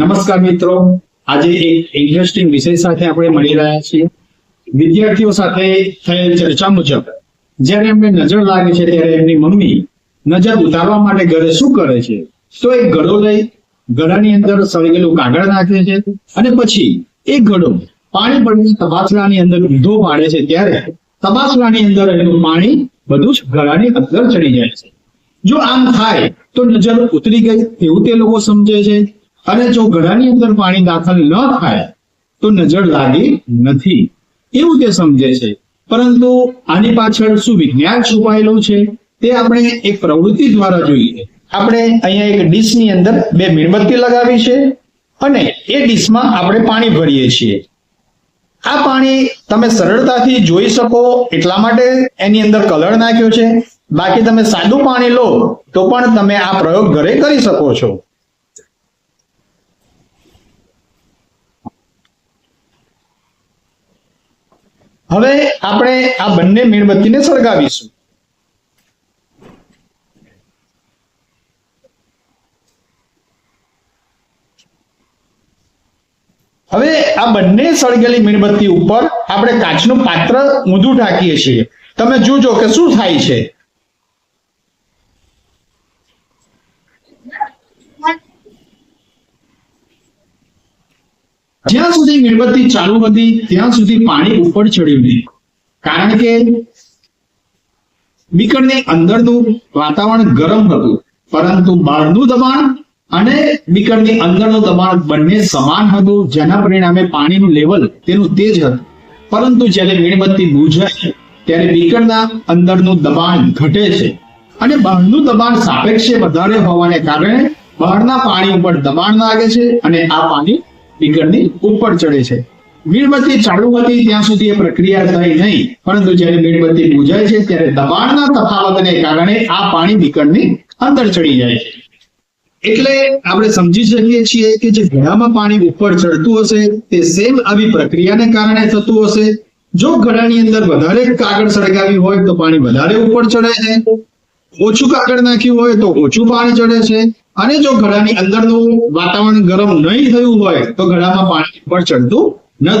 નમસ્કાર મિત્રો. આજે એક ઇન્ટરેસ્ટિંગ વિષય સાથે આપણે મળી રહ્યા છીએ. વિદ્યાર્થીઓ સાથે થયેલ ચર્ચા મુજબ, જ્યારે એમને નજર લાગે છે ત્યારે એમની મમ્મી નજર ઉતારવા માટે ઘરે શું કરે છે? તો એક ઘડો લઈ ઘડાની અંદર સળગેલું કાગળ નાખે છે અને પછી એ ઘડો પાણી ભરીને તપાસલાની અંદર ઊંધો પાડે છે ત્યારે તપાસલાની અંદર એનું પાણી બધું જ ઘડાની અંદર ચડી જાય છે. જો આમ થાય તો નજર ઉતરી ગઈ, એવું તે લોકો સમજે છે. અને જો ઘડાની અંદર પાણી દાખલ ન થાય, તો નજર લાગી નથી. એવું તે સમજે છે. પરંતુ આની પાછળ શું વિજ્ઞાન છુપાયેલું છે? તે આપણે એક પ્રવૃત્તિ દ્વારા જોઈએ. આપણે અહીંયા એક ડીશની અંદર બે મીણબત્તી લગાવી છે અને એ ડીશમાં આપણે પાણી ભરીએ છીએ. આ પાણી તમે સરળતાથી જોઈ શકો એટલા માટે એની અંદર કલર નાખ્યો છે. બાકી તમે સાદું પાણી લો તો પણ તમે આ પ્રયોગ ઘરે કરી શકો છો. હવે આપણે આ બંને મીણબત્તીને સળગાવીશું. હવે આ બંને સળગેલી મીણબત્તી ઉપર આપણે કાચનું પાત્ર ઊંધું ઢાંકીએ છીએ. તમે જોજો કે શું થાય છે. જ્યાં સુધી મીણબત્તી ચાલુ હતી, ત્યાં સુધી પાણી ઉપર ચડ્યું નહીં. કારણ કે બીકરની અંદરનું વાતાવરણ ગરમ હતું, પરંતુ બહારનું દબાણ અને બીકરની અંદરનું દબાણ બંને સમાન હતું, જેના પરિણામે પાણીનું લેવલ તેનું તેજ હતું. પરંતુ જ્યારે મીણબત્તી બુઝાય ત્યારે બીકરના અંદરનું દબાણ ઘટે છે અને બહારનું દબાણ સાપેક્ષે વધારે હોવાને કારણે બહારના પાણી ઉપર દબાણ લાગે છે અને આ પાણી બીકરની ઉપર ચડે છે. મીણબત્તી ચાલુ હતી, ત્યાં સુધી એ પ્રક્રિયા થઈ નહીં. પરંતુ જ્યારે મીણબત્તી બુજાય છે, ત્યારે દબાણના તફાવતને કારણે આ પાણી બીકરની અંદર ચડી જાય છે. એટલે આપણે સમજી શકીએ છીએ કે જે ઘડામાં પાણી ઉપર ચડતું હશે, તે સેમ આવી પ્રક્રિયાને કારણે થતું હશે. જો ઘડાની અંદર વધારે કાગળ સળગાવી હોય, તો પાણી વધારે ઉપર ચડે છે. ઓછું કાગળ નાખ્યું હોય તો ઓછું પાણી ચડે છે. અને જો ઘડાની અંદરનું વાતાવરણ ગરમ નહીં થયું હોય તો ઘડામાં પાણી ઉપર ચડતું નથી.